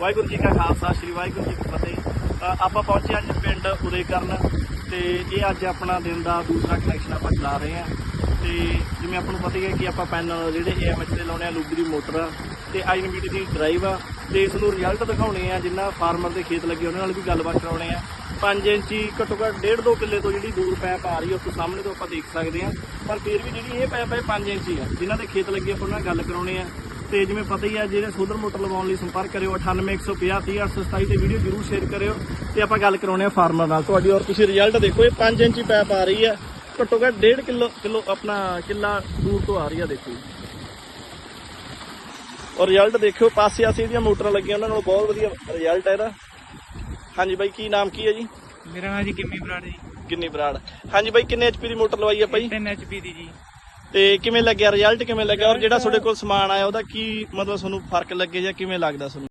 ਵਾਹਿਗੁਰੂ ਜੀ ਕਾ ਖਾਲਸਾ, ਸ੍ਰੀ ਵਾਹਿਗੁਰੂ ਜੀ ਕੀ ਫਤਿਹ। ਆਪਾਂ ਪਹੁੰਚੇ ਅੱਜ ਪਿੰਡ ਉਰੇ ਕਰਨ ਤੇ ਇਹ ਅੱਜ ਆਪਣਾ ਦਿਨ ਦਾ ਦੂਸਰਾ ਕਨੈਕਸ਼ਨ ਆਪਾਂ ਚਲਾ ਰਹੇ ਹਾਂ। ਤੇ ਜਿਵੇਂ ਆਪਾਂ ਨੂੰ ਪਤਾ ਹੀ ਹੈ ਕਿ ਆਪਾਂ ਪੈਨਲ ਜਿਹੜੇ ਏਐਮਐਚ ਤੇ ਲਾਉਣੇ ਆ ਲੂਬੀ ਮੋਟਰ ਆ ਤੇ ਆਈਐਨਬੀਟੀ ਦੀ ਡਰਾਈਵ ਆ, ਤੇ ਇਸ ਨੂੰ ਰਿਜ਼ਲਟ ਦਿਖਾਉਣੇ ਆ, ਜਿੰਨਾ ਫਾਰਮਰ ਦੇ ਖੇਤ ਲੱਗੇ ਉਹਨਾਂ ਨਾਲ ਵੀ ਗੱਲਬਾਤ ਕਰਾਉਣੇ ਆ। 5 ਇੰਚੀ ਘੱਟੋ ਘੱਟ 1.5 2 ਕਿੱਲੇ ਤੋਂ ਜਿਹੜੀ ਦੂਰ ਪੈਪ ਆ ਰਹੀ ਹੈ ਉਸ ਤੋਂ ਸਾਹਮਣੇ ਤੋਂ ਆਪਾਂ ਦੇਖ ਸਕਦੇ ਆ ਪਰ ਫਿਰ ਵੀ ਜਿਹੜੀ ਇਹ ਪੈਪ ਹੈ 5 ਇੰਚੀ ਆ। ਜਿਨ੍ਹਾਂ ਦੇ ਖੇਤ ਲੱਗੇ ਆਪਾਂ ਉਹਨਾਂ ਨਾਲ ਗੱਲ ਕਰਾਉਣੇ ਆ। ਤੇ ਜਿਵੇਂ ਪਤਾ ਹੀ ਆ ਜਿਹੜੇ ਸੋਲਰ ਮੋਟਰ ਲਗਾਉਣ ਲਈ ਸੰਪਰਕ ਕਰਿਓ 9815030827 ਤੇ ਵੀਡੀਓ ਜਰੂਰ ਸ਼ੇਅਰ ਕਰਿਓ। ਤੇ ਆਪਾਂ ਗੱਲ ਕਰਾਉਣੇ ਆ ਫਾਰਮਰ ਨਾਲ। ਤੁਹਾਡੀ ਔਰ ਤੁਸੀਂ ਰਿਜ਼ਲਟ ਦੇਖੋ ਇਹ 5 ਇੰਚੀ ਪੈਪ ਆ ਰਹੀ ਆ ਘੱਟੋ ਘੱਟ 1.5 ਕਿਲੋ ਕਿਲੋ ਆਪਣਾ ਕਿੱਲਾ ਦੂਰ ਤੋਂ ਆ ਰਹੀ ਆ ਦੇਖੋ। ਔਰ ਰਿਜ਼ਲਟ ਦੇਖਿਓ ਪਾਸੇ ਆਸੇ ਦੀਆਂ ਮੋਟਰਾਂ ਲੱਗੀਆਂ ਉਹਨਾਂ ਨਾਲ ਬਹੁਤ ਵਧੀਆ ਰਿਜ਼ਲਟ ਹੈ ਇਹਦਾ। ਹਾਂਜੀ ਬਾਈ ਕੀ ਨਾਮ ਕੀ ਹੈ ਜੀ? ਮੇਰਾ ਨਾਮ ਜੀ ਕਿੰਮੀ ਬਰਾੜ ਜੀ। ਕਿੰਨੀ ਬਰਾੜ। ਹਾਂਜੀ ਬਾਈ ਕਿੰਨੇ ਐਚਪੀ ਦੀ ਮੋਟਰ ਲਵਾਈ ਆਪਾਂ ਜੀ? 3 ਐਚਪੀ ਦੀ ਜੀ। ਤੇ ਕਿਵੇਂ ਲੱਗਿਆ ਰਿਜ਼ਲਟ ਕਿਵੇਂ ਲੱਗਿਆ? ਔਰ ਜਿਹੜਾ ਤੁਹਾਡੇ ਕੋਲ ਸਮਾਨ ਆਇਆ ਉਹਦਾ ਕੀ ਮਤਲਬ ਤੁਹਾਨੂੰ ਫ਼ਰਕ ਲੱਗੇ ਜਾਂ ਕਿਵੇਂ ਲੱਗਦਾ ਤੁਹਾਨੂੰ?